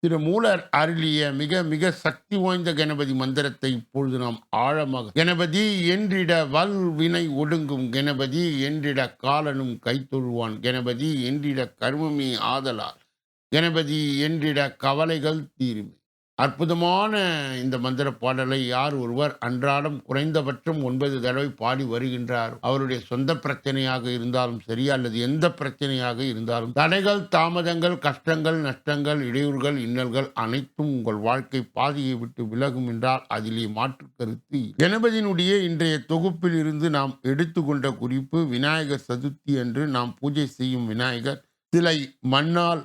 திரு molar அருளிய மிக மிக சக்தி வாய்ந்த கணபதி மந்திரத்தை இப்பொழுது நாம் ஆழமாக கணபதி என்றிட வல்வினை ஒடுங்கும் கணபதி என்றிட காலனும் கைத்தொழுவான் கணபதி என்றிட கர்மமே ஆதலால் கணபதி என்றிட கவலைகள் தீருமே. அற்புதமான இந்த மந்திர பாடலை யார் ஒருவர் அன்றாடம் குறைந்தபட்சம் ஒன்பது தடவை பாடி வருகின்றார். அவருடைய சொந்த பிரச்சனையாக இருந்தாலும் சரி அல்லது எந்த பிரச்சனையாக இருந்தாலும் தடைகள் தாமதங்கள் கஷ்டங்கள் நஷ்டங்கள் இடையூறுகள் இன்னல்கள் அனைத்தும் உங்கள் வாழ்க்கை பாதையை விட்டு விலகும் என்றால் அதிலே மாற்று கருத்து கணபதியினுடைய இன்றைய தொகுப்பில் இருந்து நாம் எடுத்துக்கொண்ட குறிப்பு விநாயகர் சதுர்த்தி அன்று நாம் பூஜை செய்யும் விநாயகர் சிலை மண்ணால்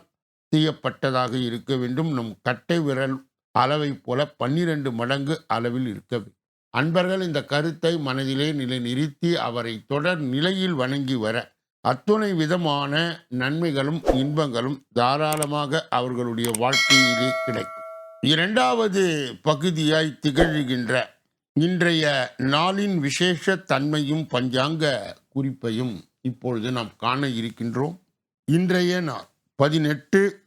செய்யப்பட்டதாக இருக்க வேண்டும். நம் கட்டை விரல் அளவைப் போல பன்னிரண்டு மடங்கு அளவில் இருக்க வேண்டும். அன்பர்கள் இந்த கருத்தை மனதிலே நிலை நிறுத்தி அவரை தொடர் நிலையில் வணங்கி வர அத்துணை விதமான நன்மைகளும் இன்பங்களும் தாராளமாக அவர்களுடைய வாழ்க்கையிலே கிடைக்கும். இரண்டாவது பகுதியாய் திகழ்கின்ற இன்றைய நாளின் விசேஷ தன்மையும் பஞ்சாங்க குறிப்பையும் இப்பொழுது நாம் காண இருக்கின்றோம். இன்றைய நாள் பதினெட்டு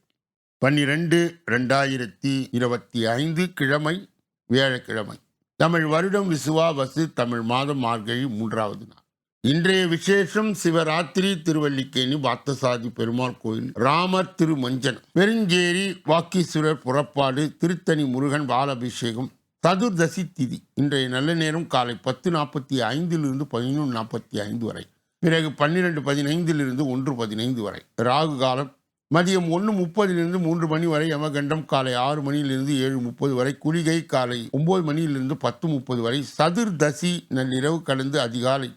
பன்னிரெண்டு ரெண்டாயிரத்தி இருபத்தி ஐந்து கிழமை வியாழக்கிழமை. தமிழ் வருடம் விசுவாவசு தமிழ் மாதம் மார்கழி மூன்றாவது நாள். இன்றைய விசேஷம் சிவராத்திரி திருவல்லிக்கேணி பார்த்தசாதி பெருமாள் கோயில் ராமர் திருமஞ்சன் பெருஞ்சேரி வாக்கீஸ்வரர் புறப்பாடு திருத்தணி முருகன் பாலபிஷேகம் சதுர்தசி திதி. இன்றைய நல்ல நேரம் காலை பத்து நாற்பத்தி ஐந்திலிருந்து பதினொன்று நாற்பத்தி ஐந்து வரை. பிறகு பன்னிரெண்டு பதினைந்திலிருந்து ஒன்று பதினைந்து வரை. ராகு காலம் மதியம் ஒன்று முப்பதிலிருந்து மூன்று மணி வரை யமகண்டம் காலை ஆறு மணியிலிருந்து ஏழு முப்பது வரை குளிகை காலை ஒன்பது மணியிலிருந்து பத்து முப்பது வரை சதுர்தசி நள்ளிரவு கடந்து அதிகாலை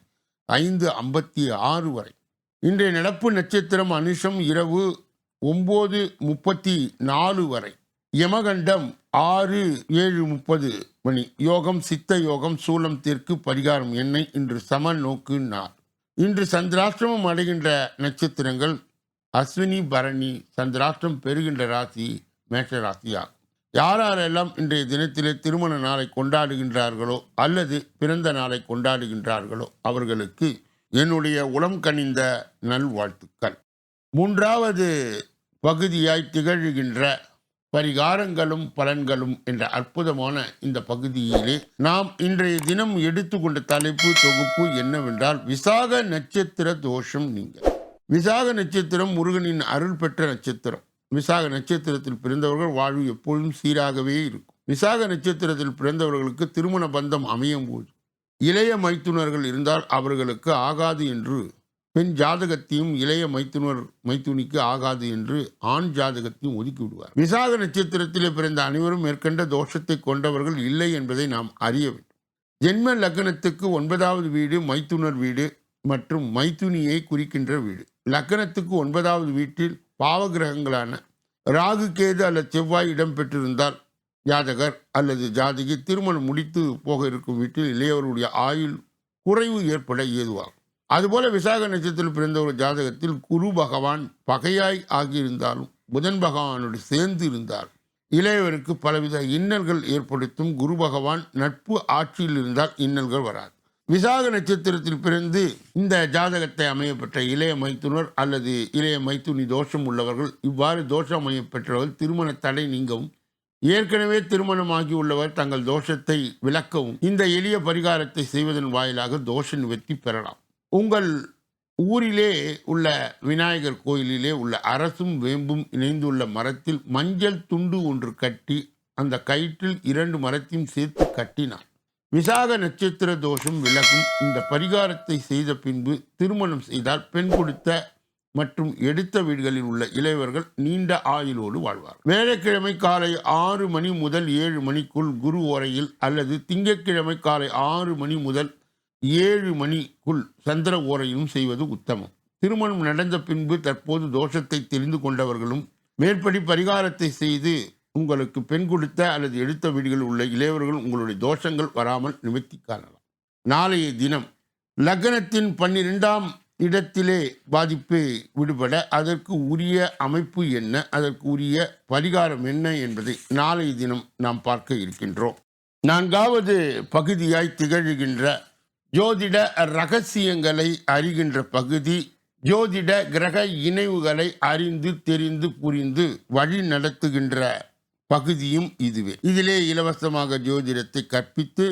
ஐந்து ஐம்பத்தி ஆறு வரை. இன்றைய நடப்பு நட்சத்திரம் அனுஷம் இரவு ஒம்பது முப்பத்தி நாலு வரை. யமகண்டம் ஆறு ஏழு முப்பது மணி. யோகம் சித்த யோகம் சூலம் தெற்கு பரிகாரம் எண்ணெய் இன்று சம நோக்கு நாள். இன்று சந்திராஷ்டிரமம் அடைகின்ற நட்சத்திரங்கள் அஸ்வினி பரணி சந்திராஷ்டம் பெறுகின்ற ராசி மேஷ ராசியாகும். யாரெல்லாம் இன்றைய தினத்திலே திருமண நாளை கொண்டாடுகின்றார்களோ அல்லது பிறந்த நாளை கொண்டாடுகின்றார்களோ அவர்களுக்கு என்னுடைய உளம் கனிந்த நல்வாழ்த்துக்கள். மூன்றாவது பகுதியாய் திகழ்கின்ற பரிகாரங்களும் பலன்களும் என்ற அற்புதமான இந்த பகுதியிலே நாம் இன்றைய தினம் எடுத்துக்கொண்ட தலைப்பு தொகுப்பு என்னவென்றால் விசாக நட்சத்திர தோஷம் நீங்கள் விசாக நட்சத்திரம் முருகனின் அருள் பெற்ற நட்சத்திரம். விசாக நட்சத்திரத்தில் பிறந்தவர்கள் வாழ்வு எப்பொழுதும் சீராகவே இருக்கும். விசாக நட்சத்திரத்தில் பிறந்தவர்களுக்கு திருமண பந்தம் அமையும் போது இளைய மைத்துனர்கள் இருந்தால் அவர்களுக்கு ஆகாது என்று பெண் ஜாதகத்தையும் இளைய மைத்துனர் மைத்துனிக்கு ஆகாது என்று ஆண் ஜாதகத்தையும் ஒதுக்கி விடுவார். விசாக நட்சத்திரத்திலே பிறந்த அனைவரும் மேற்கண்ட தோஷத்தை கொண்டவர்கள் இல்லை என்பதை நாம் அறிய வேண்டும். ஜென்ம லக்னத்துக்கு ஒன்பதாவது வீடு மைத்துனர் வீடு மற்றும் மைத்துனியை குறிக்கின்ற வீடு. லக்னத்துக்கு ஒன்பதாவது வீட்டில் பாவகிரகங்களான ராகு கேது அல்லது செவ்வாய் இடம்பெற்றிருந்தால் ஜாதகர் அல்லது ஜாதகி திருமணம் முடித்து போக இருக்கும் வீட்டில் இளையவருடைய ஆயுள் குறைவு ஏற்பட ஏதுவாகும். அதுபோல விசாக நட்சத்திரத்தில் பிறந்த ஒரு ஜாதகத்தில் குரு பகவான் பகையாய் ஆகியிருந்தாலும் புதன் பகவானோடு சேர்ந்து இருந்தார் இளையவருக்கு பலவித இன்னல்கள் ஏற்படுத்தும் குரு பகவான் நட்பு ஆட்சியில் இருந்தால் இன்னல்கள் வராது. விசாக நட்சத்திரத்தில் பிறந்து இந்த ஜாதகத்தை அமையப்பெற்ற இளைய மைத்துனர் அல்லது இளைய மைத்துனி தோஷம் உள்ளவர்கள் இவ்வாறு தோஷம் அமையப்பெற்றவர்கள் திருமண தடை நீங்கவும் ஏற்கனவே திருமணமாகி உள்ளவர் தங்கள் தோஷத்தை விளக்கவும் இந்த எளிய பரிகாரத்தை செய்வதன் வாயிலாக தோஷ நிவர்த்தி பெறலாம். உங்கள் ஊரிலே உள்ள விநாயகர் கோயிலிலே உள்ள அரசும் வேம்பும் இணைந்துள்ள மரத்தில் மஞ்சள் துண்டு ஒன்று கட்டி அந்த கயிற்றில் இரண்டு மரத்தையும் சேர்த்து கட்டினார். விசாக நட்சத்திர தோஷம் விலகும். இந்த பரிகாரத்தை செய்த பின்பு திருமணம் செய்தால் பெண் கொடுத்த மற்றும் எடுத்த வீடுகளில் உள்ள இளையவர்கள் நீண்ட ஆயுளோடு வாழ்வார் வேலைக்கிழமை காலை ஆறு மணி முதல் ஏழு மணிக்குள் குரு ஓரையில் அல்லது திங்கட்கிழமை காலை ஆறு மணி முதல் ஏழு மணிக்குள் சந்திர ஓரையிலும் செய்வது உத்தமம். திருமணம் நடந்த பின்பு தற்போது தோஷத்தை தெரிந்து கொண்டவர்களும் மேற்படி பரிகாரத்தை செய்து உங்களுக்கு பெண் கொடுத்த அல்லது எடுத்த வீடுகளில் உள்ள இளையவர்கள் உங்களுடைய தோஷங்கள் வராமல் நிமித்தி காணலாம். நாளைய தினம் லக்னத்தின் பன்னிரெண்டாம் இடத்திலே பாதிப்பு விடுபட அதற்கு உரிய அமைப்பு என்ன? அதற்கு உரிய பரிகாரம் என்ன என்பதை நாளைய தினம் நாம் பார்க்க இருக்கின்றோம். நான்காவது பகுதியாய் திகழ்கின்ற ஜோதிட ரகசியங்களை அறிகின்ற பகுதி ஜோதிட கிரக இணைவுகளை அறிந்து தெரிந்து புரிந்து வழி நடத்துகின்ற பகுதியும் இதுவே. இதிலே இலவசமாக ஜோதிடத்தை கற்பித்து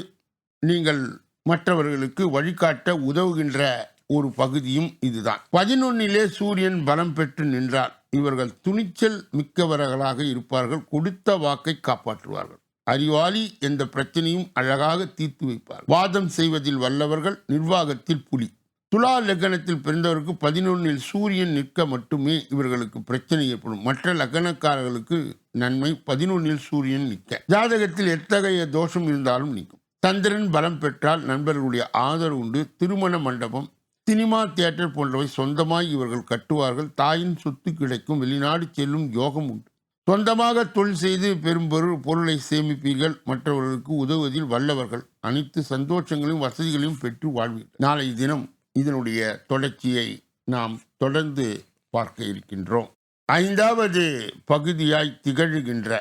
நீங்கள் மற்றவர்களுக்கு வழிகாட்ட உதவுகின்ற ஒரு பகுதியும் இதுதான். பதினொன்னிலே சூரியன் பலம் பெற்று நின்றார் இவர்கள் துணிச்சல் மிக்கவர்களாக இருப்பார்கள் கொடுத்த வாக்கை காப்பாற்றுவார்கள். அறிவாளி எந்த பிரச்சனையும் அழகாக தீர்த்து வைப்பார் வாதம் செய்வதில் வல்லவர்கள் நிர்வாகத்தில் புலி. துலா லக்னத்தில் பிறந்தவருக்கு பதினொன்னில் சூரியன் நிற்க மட்டுமே இவர்களுக்கு பிரச்சனை ஏற்படும். மற்ற லக்னக்காரர்களுக்கு நன்மை பதினொன்னில் சூரியன் நிற்க. ஜாதகத்தில் எத்தகைய தோஷம் இருந்தாலும் நிற்கும் சந்திரன் பலம் பெற்றால் நண்பர்களுடைய ஆதரவு உண்டு. திருமண மண்டபம் சினிமா தியேட்டர் போன்றவை சொந்தமாய் இவர்கள் கட்டுவார்கள். தாயின் சொத்து கிடைக்கும். வெளிநாடு செல்லும் யோகம் உண்டு. சொந்தமாக தொழில் செய்து பெரும் பொருளை சேமிப்பீர்கள். மற்றவர்களுக்கு உதவுவதில் வல்லவர்கள். அனைத்து சந்தோஷங்களையும் வசதிகளையும் பெற்று வாழ்வீர்கள். நாளை தினம் இதனுடைய தொடர்ச்சியை நாம் தொடர்ந்து பார்க்க இருக்கின்றோம். ஐந்தாவது பகுதியாய் திகழ்கின்ற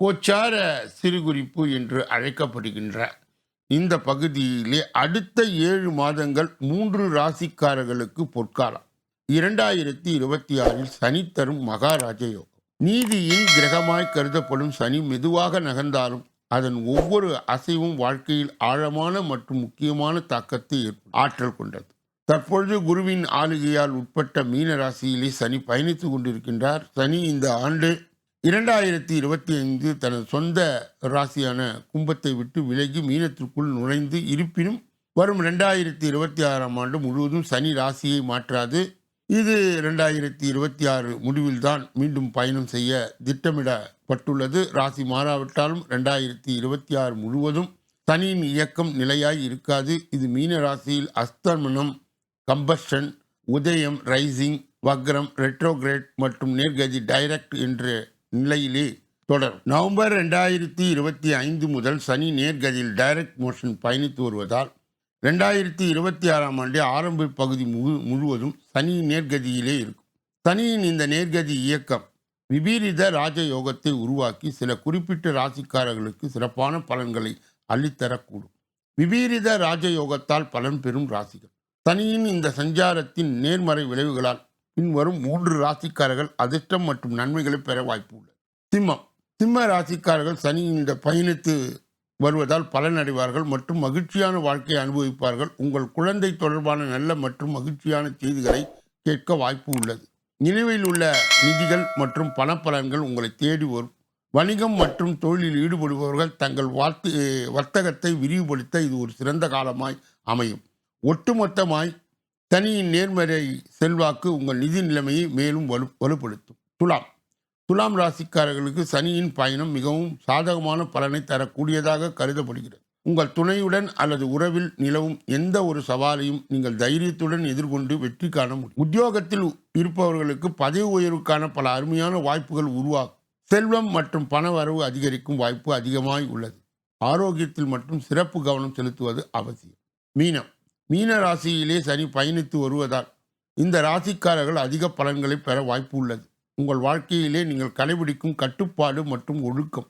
கோச்சார சிறுகுறிப்பு என்று அழைக்கப்படுகின்ற இந்த பகுதியிலே அடுத்த ஏழு மாதங்கள் மூன்று ராசிக்காரர்களுக்கு பொற்காலம். இரண்டாயிரத்தி இருபத்தி ஆறில் சனி தரும் மகாராஜ யோகம். நீதியின் கிரகமாய் கருதப்படும் சனி மெதுவாக நகர்ந்தாலும் அதன் ஒவ்வொரு அசைவும் வாழ்க்கையில் ஆழமான மற்றும் முக்கியமான தாக்கத்தை ஆற்றல் கொண்டது. தற்பொழுது குருவின் ஆளுகையால் உட்பட்ட மீன ராசியிலே சனி பயணித்துக் கொண்டிருக்கின்றார். சனி இந்த ஆண்டு இரண்டாயிரத்தி இருபத்தி ஐந்து தனது சொந்த ராசியான கும்பத்தை விட்டு விலகி மீனத்திற்குள் நுழைந்து இருப்பினும் வரும் ரெண்டாயிரத்தி இருபத்தி ஆறாம் ஆண்டு முழுவதும் சனி ராசியை மாற்றாது. இது ரெண்டாயிரத்தி இருபத்தி ஆறு முடிவில்தான் மீண்டும் பயணம் செய்ய திட்டமிடப்பட்டுள்ளது. ராசி மாறாவிட்டாலும் ரெண்டாயிரத்தி இருபத்தி ஆறு முழுவதும் சனியின் இயக்கம் நிலையாய் இருக்காது. இது மீன ராசியில் அஸ்தமனம் கம்பஷன் உதயம் ரைசிங் வக்ரம் ரெட்ரோகிரேட் மற்றும் நேர்கதி டைரக்ட் என்ற நிலையிலே தொடரும் நவம்பர் ரெண்டாயிரத்தி இருபத்தி ஐந்து முதல் சனி நேர்கதியில் டைரக்ட் மோஷன் பயணித்து வருவதால் ரெண்டாயிரத்தி இருபத்தி ஆறாம் ஆண்டு ஆரம்ப பகுதி முழு முழுவதும் சனி நேர்கதியிலே இருக்கும். சனியின் இந்த நேர்கதி இயக்கம் விபீரித ராஜயோகத்தை உருவாக்கி சில குறிப்பிட்ட ராசிக்காரர்களுக்கு சிறப்பான பலன்களை அள்ளித்தரக்கூடும். விபீரித ராஜயோகத்தால் பலன் பெறும் ராசிகள். சனியின் இந்த சஞ்சாரத்தின் நேர்மறை விளைவுகளால் பின்வரும் மூன்று ராசிக்காரர்கள் அதிர்ஷ்டம் மற்றும் நன்மைகளை பெற வாய்ப்பு உள்ளது. சிம்மம். சிம்ம ராசிக்காரர்கள் சனியின் இந்த பயணித்து வருவதால் பலனடைவார்கள் மற்றும் மகிழ்ச்சியான வாழ்க்கையை அனுபவிப்பார்கள். உங்கள் குழந்தை தொடர்பான நல்ல மற்றும் மகிழ்ச்சியான செய்திகளை கேட்க வாய்ப்பு உள்ளது. நிலுவையில் உள்ள நிதிகள் மற்றும் பணப்பலன்கள் உங்களை தேடி வரும். வணிகம் மற்றும் தொழிலில் ஈடுபடுபவர்கள் தங்கள் வார்த்தை வர்த்தகத்தை விரிவுபடுத்த இது ஒரு சிறந்த காலமாய் அமையும். ஒட்டுமொத்தமாய் தனியின் நேர்மறை செல்வாக்கு உங்கள் நிதி நிலைமையை மேலும் வலு வலுப்படுத்தும். துலாம். துலாம் ராசிக்காரர்களுக்கு சனியின் பயணம் மிகவும் சாதகமான பலனை தரக்கூடியதாக கருதப்படுகிறது. உங்கள் துணையுடன் அல்லது உறவில் நிலவும் எந்த ஒரு சவாலையும் நீங்கள் தைரியத்துடன் எதிர்கொண்டு வெற்றி காண முடியும். உத்தியோகத்தில் இருப்பவர்களுக்கு பதவி உயர்வுக்கான பல அருமையான வாய்ப்புகள் உருவாகும். செல்வம் மற்றும் பண வரவு அதிகரிக்கும் வாய்ப்பு அதிகமாய் உள்ளது. ஆரோக்கியத்தில் மட்டும் சிறப்பு கவனம் செலுத்துவது அவசியம். மீனம். மீன ராசியிலே சனி பயணித்து வருவதால் இந்த ராசிக்காரர்கள் அதிக பலன்களை பெற வாய்ப்பு உள்ளது. உங்கள் வாழ்க்கையிலே நீங்கள் கடைபிடிக்கும் கட்டுப்பாடு மற்றும் ஒழுக்கம்.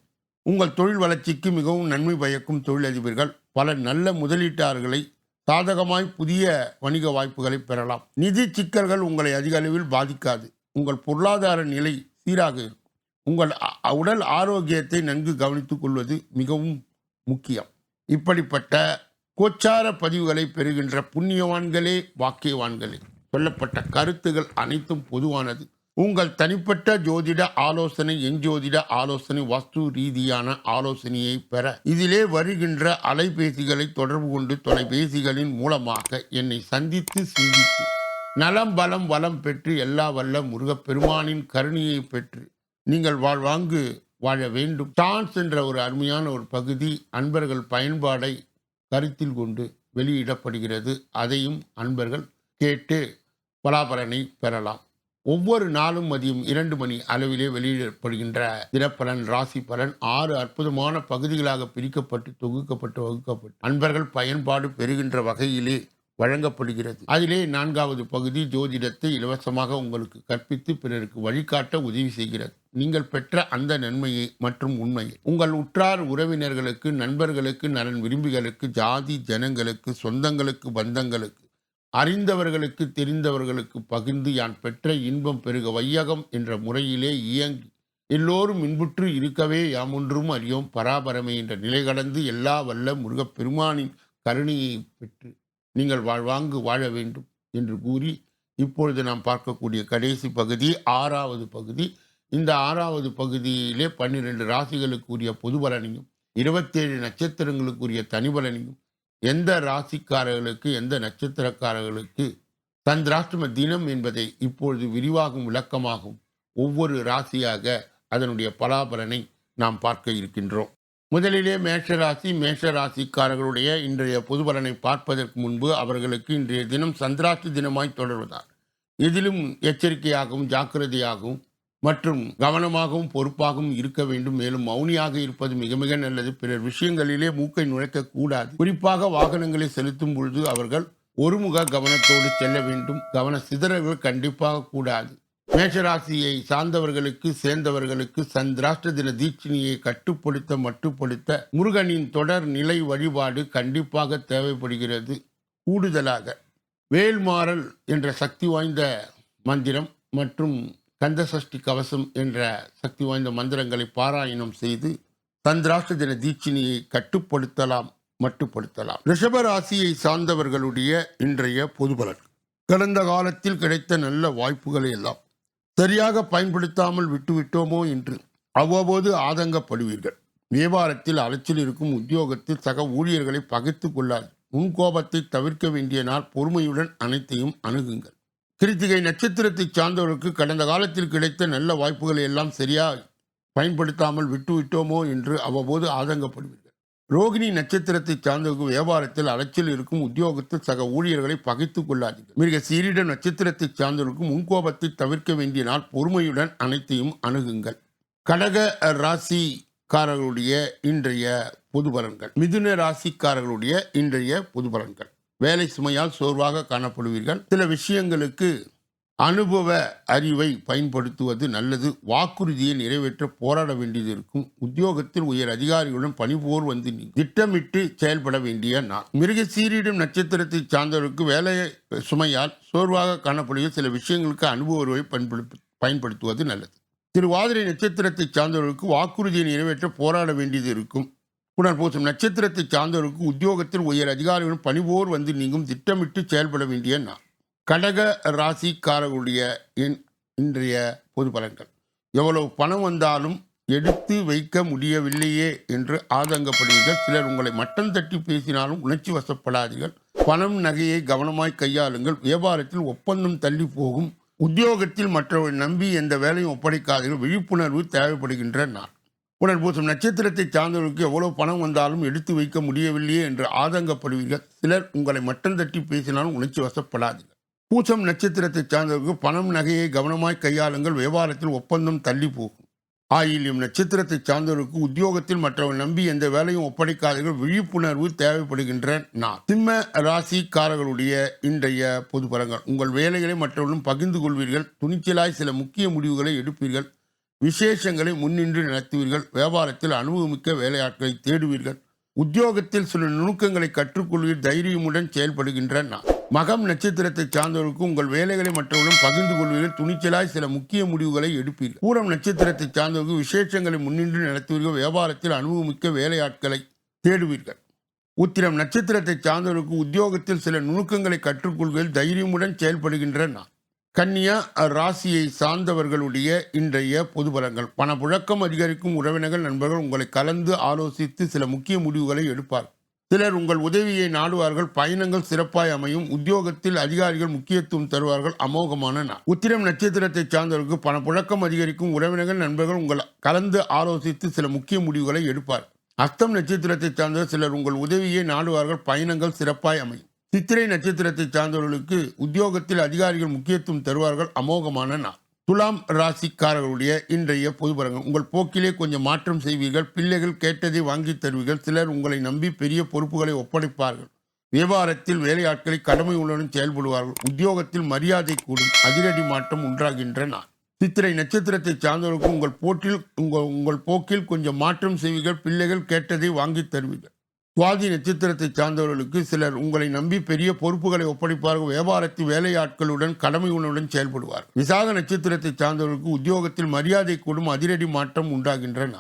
உங்கள் தொழில் வளர்ச்சிக்கு மிகவும் நன்மை பயக்கும் தொழிலதிபர்கள் பல நல்ல முதலீட்டாளர்களை சாதகமாய் புதிய வணிக வாய்ப்புகளை பெறலாம். நிதி சிக்கல்கள் உங்களை அதிக அளவில் பாதிக்காது. உங்கள் பொருளாதார நிலை சீராக இருக்கும். உங்கள் உடல் ஆரோக்கியத்தை நன்கு கவனித்துக் கொள்வது மிகவும் முக்கியம். இப்படிப்பட்ட கோச்சார பதிவுகளை பெறுகின்ற புண்ணியவான்களே வாக்கியவான்களே. சொல்லப்பட்ட கருத்துகள் அனைத்தும் பொதுவானது. உங்கள் தனிப்பட்ட ஜோதிட ஆலோசனை எஞ்சோதிட ஆலோசனை வஸ்து ரீதியான ஆலோசனையை பெற இதிலே வருகின்ற அலைபேசிகளை தொடர்பு கொண்டு தொலைபேசிகளின் மூலமாக என்னை சந்தித்து சிந்தித்து நலம் பலம் வளம் பெற்று எல்லா வல்ல முருகப்பெருமானின் கருணையை பெற்று நீங்கள் வாழ்வாங்கு வாழ வேண்டும். டான்ஸ் என்ற ஒரு அருமையான ஒரு பகுதி அன்பர்கள் பயன்பாடை கருத்தில் கொண்டு வெளியிடப்படுகிறது. அதையும் அன்பர்கள் கேட்டு பலாபலனை பெறலாம். ஒவ்வொரு நாளும் மதியம் இரண்டு மணி அளவிலே வெளியிடப்படுகின்ற தினப்பலன் ராசி பலன் ஆறு அற்புதமான பகுதிகளாக பிரிக்கப்பட்டு தொகுக்கப்பட்டு வகுக்கப்பட்டு அன்பர்கள் பயன்பாடு பெறுகின்ற வகையிலே வழங்கப்படுகிறது. அதிலே நான்காவது பகுதி ஜோதிடத்தை இலவசமாக உங்களுக்கு கற்பித்து பிறருக்கு வழிகாட்ட உதவி செய்கிறது. நீங்கள் பெற்ற அந்த நன்மையை மற்றும் உண்மையை. உங்கள் உற்றார் உறவினர்களுக்கு நண்பர்களுக்கு நலன் விரும்பிகளுக்கு ஜாதி ஜனங்களுக்கு சொந்தங்களுக்கு பந்தங்களுக்கு அறிந்தவர்களுக்கு தெரிந்தவர்களுக்கு பகிர்ந்து யான் பெற்ற இன்பம் பெருக வையகம் என்ற முறையிலே இயங்கி எல்லோரும் இன்புற்று இருக்கவே யாமொன்றும் அறியோம். பராபரமே என்ற நிலை கடந்து எல்லா வல்ல முருகப் பெருமானின் கருணையை பெற்று நீங்கள் வாழ்வாங்கு வாழ வேண்டும் என்று கூறி இப்பொழுது நாம் பார்க்கக்கூடிய கடைசி பகுதி ஆறாவது பகுதி. இந்த ஆறாவது பகுதியிலே பன்னிரெண்டு ராசிகளுக்குரிய பொது பலனையும் இருபத்தேழு நட்சத்திரங்களுக்குரிய தனிபலனையும் எந்த ராசிக்காரர்களுக்கு எந்த நட்சத்திரக்காரர்களுக்கு சந்திராஷ்டம தினம் என்பதை இப்பொழுது விரிவாகும் விளக்கமாகும் ஒவ்வொரு ராசியாக அதனுடைய பலாபலனை நாம் பார்க்க இருக்கின்றோம். முதலிலே மேஷராசி மேஷ ராசிக்காரர்களுடைய இன்றைய பொது பலனை பார்ப்பதற்கு முன்பு அவர்களுக்கு இன்றைய தினம் சந்திராஷ்டி தினமாய் தொடர்வதால் இதிலும் எச்சரிக்கையாகவும் ஜாக்கிரதையாகவும் மற்றும் கவனமாகவும் பொறுப்பாகவும் இருக்க வேண்டும். மேலும் மௌனியாக இருப்பது மிக மிக நல்லது. பிறர் விஷயங்களிலே மூக்கை நுழைக்க கூடாது குறிப்பாக வாகனங்களை செலுத்தும் பொழுது அவர்கள் ஒருமுக கவனத்தோடு செல்ல வேண்டும். கவன சிதறல்கள் கண்டிப்பாக கூடாது. மேஷராசியை சார்ந்தவர்களுக்கு சேர்ந்தவர்களுக்கு சந்திராஷ்ட தின தீட்சணியை கட்டுப்படுத்த மட்டுப்படுத்த முருகனின் தொடர் நிலை வழிபாடு கண்டிப்பாக தேவைப்படுகிறது. கூடுதலாக வேல்மாறல் என்ற சக்தி வாய்ந்த மந்திரம் மற்றும் கந்தசஷ்டி கவசம் என்ற சக்தி வாய்ந்த மந்திரங்களை பாராயணம் செய்து சந்திராஷ்ட தின தீட்சிணியை கட்டுப்படுத்தலாம் மட்டுப்படுத்தலாம். ரிஷப ராசியை சார்ந்தவர்களுடைய இன்றைய பொது பலன் கடந்த காலத்தில் கிடைத்த நல்ல வாய்ப்புகளை எல்லாம் சரியாக பயன்படுத்தாமல் விட்டுவிட்டோமோ என்று அவ்வப்போது ஆதங்கப்படுவீர்கள். வியாபாரத்தில் அலைச்சல் இருக்கும் உத்தியோகத்தில் சக ஊழியர்களை பகைத்துக் கொள்ளாது. முன்கோபத்தை தவிர்க்க வேண்டிய நாள் பொறுமையுடன் அனைத்தையும் அணுகுங்கள். கிருத்திகை நட்சத்திரத்தை சார்ந்தவர்களுக்கு கடந்த காலத்தில் கிடைத்த நல்ல வாய்ப்புகளை எல்லாம் சரியாக பயன்படுத்தாமல் விட்டுவிட்டோமோ என்று அவ்வப்போது ஆதங்கப்படுவீர்கள். ரோகிணி நட்சத்திரத்தை சார்ந்தவர்கள் வியாபாரத்தில் அலைச்சல் இருக்கும் உத்தியோகத்தில் சக ஊழியர்களை பகைத்துக் கொள்ளாதீர்கள். மிக சீரிட நட்சத்திரத்தை சார்ந்தவர்களுக்கு முன்கோபத்தை தவிர்க்க வேண்டிய நாள் பொறுமையுடன் அனைத்தையும் அணுகுங்கள். கடக ராசிக்காரர்களுடைய இன்றைய பொது பலன்கள் மிதுன ராசிக்காரர்களுடைய இன்றைய பொது பலன்கள் வேலை சுமையால் சோர்வாக காணப்படுவீர்கள். சில விஷயங்களுக்கு அனுபவ அறிவை பயன்படுத்துவது நல்லது. வாக்குறுதியை நிறைவேற்ற போராட வேண்டியது இருக்கும். உத்தியோகத்தில் உயர் அதிகாரிகளுடன் பணிபோர் வந்து நீ திட்டமிட்டு செயல்பட வேண்டிய நாள். மிருக சீரிடும் நட்சத்திரத்தை சார்ந்தவருக்கு வேலை சுமையால் சோர்வாக காணப்படுகிற சில விஷயங்களுக்கு அனுபவ அறிவை பயன்படுத்த பயன்படுத்துவது நல்லது. திருவாதிரை நட்சத்திரத்தை சார்ந்தவர்களுக்கு வாக்குறுதியை நிறைவேற்ற போராட வேண்டியது இருக்கும். புனர்பூசம் நட்சத்திரத்தை சார்ந்தவர்களுக்கு உத்தியோகத்தில் உயர் அதிகாரிகளும் பணிபோர் வந்து நீங்கும் திட்டமிட்டு செயல்பட வேண்டிய நாள். கடக ராசிக்காரர்களுடைய இன்றைய பொது பலன்கள். எவ்வளவு பணம் வந்தாலும் எடுத்து வைக்க முடியவில்லையே என்று ஆதங்கப்படுவீர்கள். சிலர் உங்களை மட்டம் தட்டி பேசினாலும் உணர்ச்சி வசப்படாதீர்கள். பணம் நகையை கவனமாய் கையாளுங்கள். வியாபாரத்தில் ஒப்பந்தம் தள்ளி போகும். உத்தியோகத்தில் மற்றவர்கள் நம்பி எந்த வேலையும் ஒப்படைக்காதீர்கள். விழிப்புணர்வு தேவைப்படுகின்ற நாள். புனர்பூசம் நட்சத்திரத்தை சார்ந்தவர்களுக்கு எவ்வளவு பணம் வந்தாலும் எடுத்து வைக்க முடியவில்லையே என்று ஆதங்கப்படுவீர்கள். சிலர் உங்களை மட்டம் தட்டி பேசினாலும் உணர்ச்சி வசப்படாதீர்கள். பூசம் நட்சத்திரத்தை சார்ந்தவர்களுக்கு பணம் நகையை கவனமாய் கையாளுங்கள் வியாபாரத்தில் ஒப்பந்தம் தள்ளி போகும். ஆயில்யம் நட்சத்திரத்தை சார்ந்தவர்களுக்கு உத்தியோகத்தில் மற்றவர்கள் நம்பி எந்த வேலையும் ஒப்படைக்காதீர்கள் விழிப்புணர்வு தேவைப்படுகின்ற நான். சிம்ம ராசிக்காரர்களுடைய இன்றைய பொது பலங்கள் உங்கள் வேலைகளை மற்றவர்களும் பகிர்ந்து கொள்வீர்கள். துணிச்சலாய் சில முக்கிய முடிவுகளை எடுப்பீர்கள். விசேஷங்களை முன்னின்று நடத்துவீர்கள். வியாபாரத்தில் அனுபவமிக்க வேலையாட்களை தேடுவீர்கள். உத்தியோகத்தில் சில நுணுக்கங்களை கற்றுக்கொள்வீர். தைரியமுடன் செயல்படுகின்ற நான். மகம் நட்சத்திரத்தை சார்ந்தவர்களுக்கு உங்கள் வேலைகளை மற்றவர்களும் பகிர்ந்து கொள்வீர்கள் துணிச்சலாய் சில முக்கிய முடிவுகளை எடுப்பீர்கள். பூரம் நட்சத்திரத்தை சார்ந்தவர்கள் விசேஷங்களை முன்னின்று நடத்துவீர்கள். வியாபாரத்தில் அனுபவமிக்க வேலையாட்களை தேடுவீர்கள். உத்திரம் நட்சத்திரத்தை சார்ந்தவர்களுக்கு உத்தியோகத்தில் சில நுணுக்கங்களை கற்றுக்கொள்வதில் தைரியமுடன் செயல்படுகின்ற நான். கன்னியா ராசியை சார்ந்தவர்களுடைய இன்றைய பொது பலங்கள் பணப்புழக்கம் அதிகரிக்கும் உறவினர்கள் நண்பர்கள் உங்களை கலந்து ஆலோசித்து சில முக்கிய முடிவுகளை எடுப்பார் சிலர் உங்கள் உதவியை நாடுவார்கள் பயணங்கள் சிறப்பாய் அமையும் உத்தியோகத்தில் அதிகாரிகள் முக்கியத்துவம் தருவார்கள் அமோகமான நாள். உத்திரம் நட்சத்திரத்தை சார்ந்தவர்களுக்கு பணப்புழக்கம் அதிகரிக்கும் உறவினர்கள் நண்பர்கள் உங்கள் கலந்து ஆலோசித்து சில முக்கிய முடிவுகளை எடுப்பார். அஸ்தம் நட்சத்திரத்தை சார்ந்த சிலர் உங்கள் உதவியை நாடுவார்கள் பயணங்கள் சிறப்பாய் அமையும். சித்திரை நட்சத்திரத்தை சார்ந்தவர்களுக்கு உத்தியோகத்தில் அதிகாரிகள் முக்கியத்துவம் தருவார்கள் அமோகமான நாள். துலாம் ராசிக்காரர்களுடைய இன்றைய பொதுபரங்கம் உங்கள் போக்கிலே கொஞ்சம் மாற்றம் செய்வீர்கள். பிள்ளைகள் கேட்டதை வாங்கி தருவீர்கள். சிலர் உங்களை நம்பி பெரிய பொறுப்புகளை ஒப்படைப்பார்கள். வியாபாரத்தில் வேலையாட்களை கடமை உள்ளுடன் செயல்படுவார்கள். உத்தியோகத்தில் மரியாதை கூடும். அதிரடி மாற்றம் உண்டாகின்ற நாள். சித்திரை நட்சத்திரத்தை சார்ந்தவர்களுக்கு உங்கள் போட்டில் உங்கள் உங்கள் போக்கில் கொஞ்சம் மாற்றம் செய்வீர்கள். பிள்ளைகள் கேட்டதை வாங்கி தருவீர்கள். சுவாதி நட்சத்திரத்தை சார்ந்தவர்களுக்கு சிலர் உங்களை நம்பி பெரிய பொறுப்புகளை ஒப்படைப்பார்கள் வியாபாரத்தில் வேலையாட்களுடன் கடமை உணவுடன் செயல்படுவார். விசாக நட்சத்திரத்தை சார்ந்தவர்களுக்கு உத்தியோகத்தில் மரியாதை கூடும் அதிரடி மாற்றம் உண்டாகின்றன.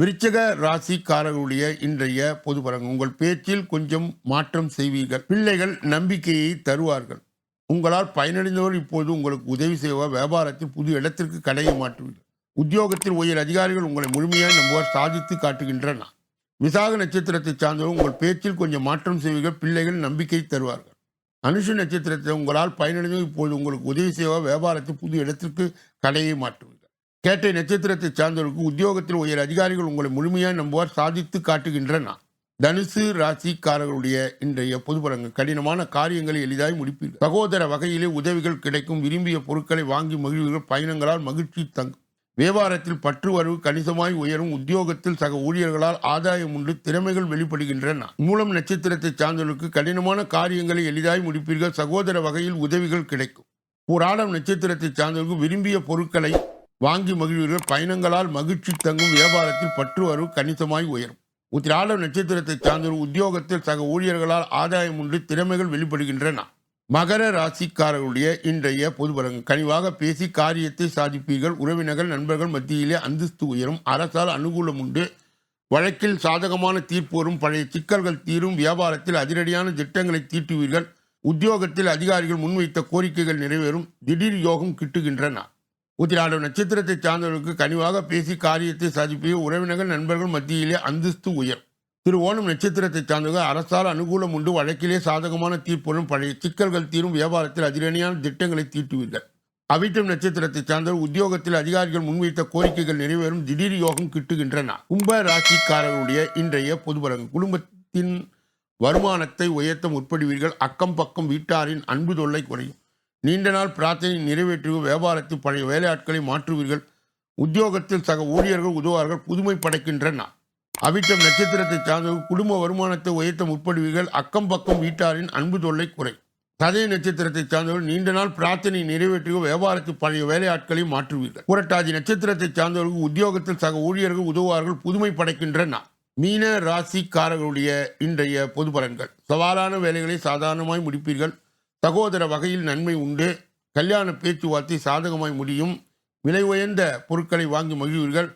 விருச்சக ராசிக்காரர்களுடைய இன்றைய பொதுபலன் உங்கள் பேச்சில் கொஞ்சம் மாற்றம் செய்வீர்கள். பிள்ளைகள் நம்பிக்கையை தருவார்கள். உங்களால் பயனடைந்தவர் இப்போது உங்களுக்கு உதவி செய்வார் வியாபாரத்தில் புது இடத்திற்கு கடையை மாற்றுவீர்கள். உத்தியோகத்தில் உயர் அதிகாரிகள் உங்களை முழுமையாக நம்புவார் சாதித்து காட்டுகின்றன. விசாக நட்சத்திரத்தை சார்ந்தவர் உங்கள் பேச்சில் கொஞ்சம் மாற்றம் செய்வீர்கள் பிள்ளைகள் நம்பிக்கை தருவார்கள். அனுஷ நட்சத்திரத்தை உங்களால் பயனடைந்து இப்போது உங்களுக்கு உதவி செய்வார் வியாபாரத்தை புது இடத்திற்கு கடையை மாற்றுவீர்கள். கேட்டை நட்சத்திரத்தை சார்ந்தவர்களுக்கு உத்தியோகத்தில் உயர் அதிகாரிகள் உங்களை முழுமையாக நம்புவார் சாதித்து காட்டுகின்றன. தனுசு ராசிக்காரர்களுடைய இன்றைய பொதுபலங்கள் கடினமான காரியங்களை எளிதாய் முடிப்பீர்கள். சகோதர வகையிலே உதவிகள் கிடைக்கும் விரும்பிய பொருட்களை வாங்கி மகிழ்வீர்கள் பயணங்களால் மகிழ்ச்சி தங்கும். வியாபாரத்தில் பற்று வரவு கணிசமாய் உயரும். உத்தியோகத்தில் சக ஊழியர்களால் ஆதாயம் உண்டு திறமைகள் வெளிப்படுகின்றன. மூலம் நட்சத்திரத்தை சார்ந்தவர்களுக்கு கடினமான காரியங்களை எளிதாய் முடிப்பீர்கள். சகோதர வகையில் உதவிகள் கிடைக்கும். புராணம் நட்சத்திரத்தை சார்ந்தவர்களுக்கு விரும்பிய பொருட்களை வாங்கி மகிழ்வீர்கள். பயணங்களால் மகிழ்ச்சி தங்கும் வியாபாரத்தில் பற்று வரவு கணிசமாய் உயரும். உத்திராடம் நட்சத்திரத்தை சார்ந்தவர்கள் உத்தியோகத்தில் சக ஊழியர்களால் ஆதாயம் உண்டு திறமைகள் வெளிப்படுகின்றன. மகர ராசிக்காரர்களுடைய இன்றைய பொதுபலங்க கனிவாக பேசி காரியத்தை சாதிப்பீர்கள். உறவினர்கள் நண்பர்கள் மத்தியிலே அந்தஸ்து உயரும். அரசால் அனுகூலம் உண்டு. வழக்கில் சாதகமான தீர்ப்பு வரும். பழைய சிக்கல்கள் தீரும். வியாபாரத்தில் அதிரடியான திட்டங்களை தீட்டுவீர்கள். உத்தியோகத்தில் அதிகாரிகள் முன்வைத்த கோரிக்கைகள் நிறைவேறும். திடீர் யோகம் கிட்டுகின்றன. உத்திராட நட்சத்திரத்தை சார்ந்தவர்களுக்கு கனிவாக பேசி காரியத்தை சாதிப்பீர்கள். உறவினர்கள் நண்பர்கள் மத்தியிலே அந்தஸ்து உயரும். திரு ஓணம் நட்சத்திரத்தை சார்ந்தவர்கள் அரசால் அனுகூலம் உண்டு. வழக்கிலே சாதகமான தீர்ப்புகளும் பழைய சிக்கல்கள் தீரும் வியாபாரத்தில் அதிரணியான திட்டங்களை தீட்டுவீர்கள். அவிட்டம் நட்சத்திரத்தை சார்ந்தவர் உத்தியோகத்தில் அதிகாரிகள் முன்வைத்த கோரிக்கைகள் நிறைவேறும். திடீர் யோகம் கிட்டுகின்றன. கும்ப ராசிக்காரர்களுடைய இன்றைய பொதுபலங்கள் குடும்பத்தின் வருமானத்தை உயர்த்த முற்படுவீர்கள். அக்கம் பக்கம் வீட்டாரின் அன்பு தொல்லை குறையும். நீண்ட நாள் பிரார்த்தனை நிறைவேற்று வியாபாரத்தில் பழைய வேலையாட்களை மாற்றுவீர்கள். உத்தியோகத்தில் சக ஊழியர்கள் உதவார்கள் புதுமை படைக்கின்றன. அவிட்டம் நட்சத்திரத்தை சார்ந்தது குடும்ப வருமானத்தை உயர்த்த முற்படுவீர்கள். அக்கம் பக்கம் வீட்டாரின் அன்பு தொல்லை குறை. சதய நட்சத்திரத்தை சார்ந்தவர்கள் நீண்ட நாள் பிரார்த்தனை நிறைவேற்றிய வியாபாரத்து பழைய வேலையாட்களை மாற்றுவீர்கள். புரட்டாதி நட்சத்திரத்தை சார்ந்தவர்கள் உத்தியோகத்தில் சக ஊழியர்கள் உதவுவார்கள் புதுமை படைக்கின்றன. மீன ராசிக்காரர்களுடைய இன்றைய பொது பலன்கள். சவாலான வேலைகளை சாதாரணமாய் முடிப்பீர்கள். சகோதர வகையில் நன்மை உண்டு. கல்யாண பேச்சுவார்த்தை சாதகமாய் முடியும். விலை உயர்ந்த பொருட்களை வாங்கி மகிழ்வீர்கள்.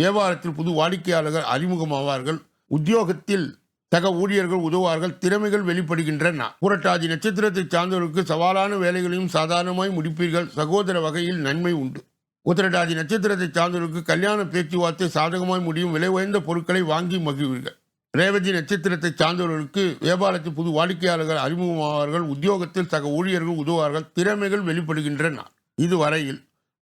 வியாபாரத்தில் புது வாடிக்கையாளர்கள் அறிமுகமாவார்கள். உத்தியோகத்தில் சக ஊழியர்கள் உதவுவார்கள். திறமைகள் வெளிப்படுகின்றன. புரட்டாதி நட்சத்திரத்தை சார்ந்தவர்களுக்கு சவாலான வேலைகளையும் சாதாரணமாய் முடிப்பீர்கள். சகோதர வகையில் நன்மை உண்டு. உத்திரட்டாதி நட்சத்திரத்தை சார்ந்தவர்களுக்கு கல்யாண பேச்சுவார்த்தை சாதகமாய் முடியும். விலை உயர்ந்த பொருட்களை வாங்கி மகிழ்வீர்கள். ரேவதி நட்சத்திரத்தை சார்ந்தவர்களுக்கு வியாபாரத்தில் புது வாடிக்கையாளர்கள் அறிமுகமாவார்கள். உத்தியோகத்தில் சக ஊழியர்கள் உதவுவார்கள். திறமைகள் வெளிப்படுகின்றன. இதுவரையில்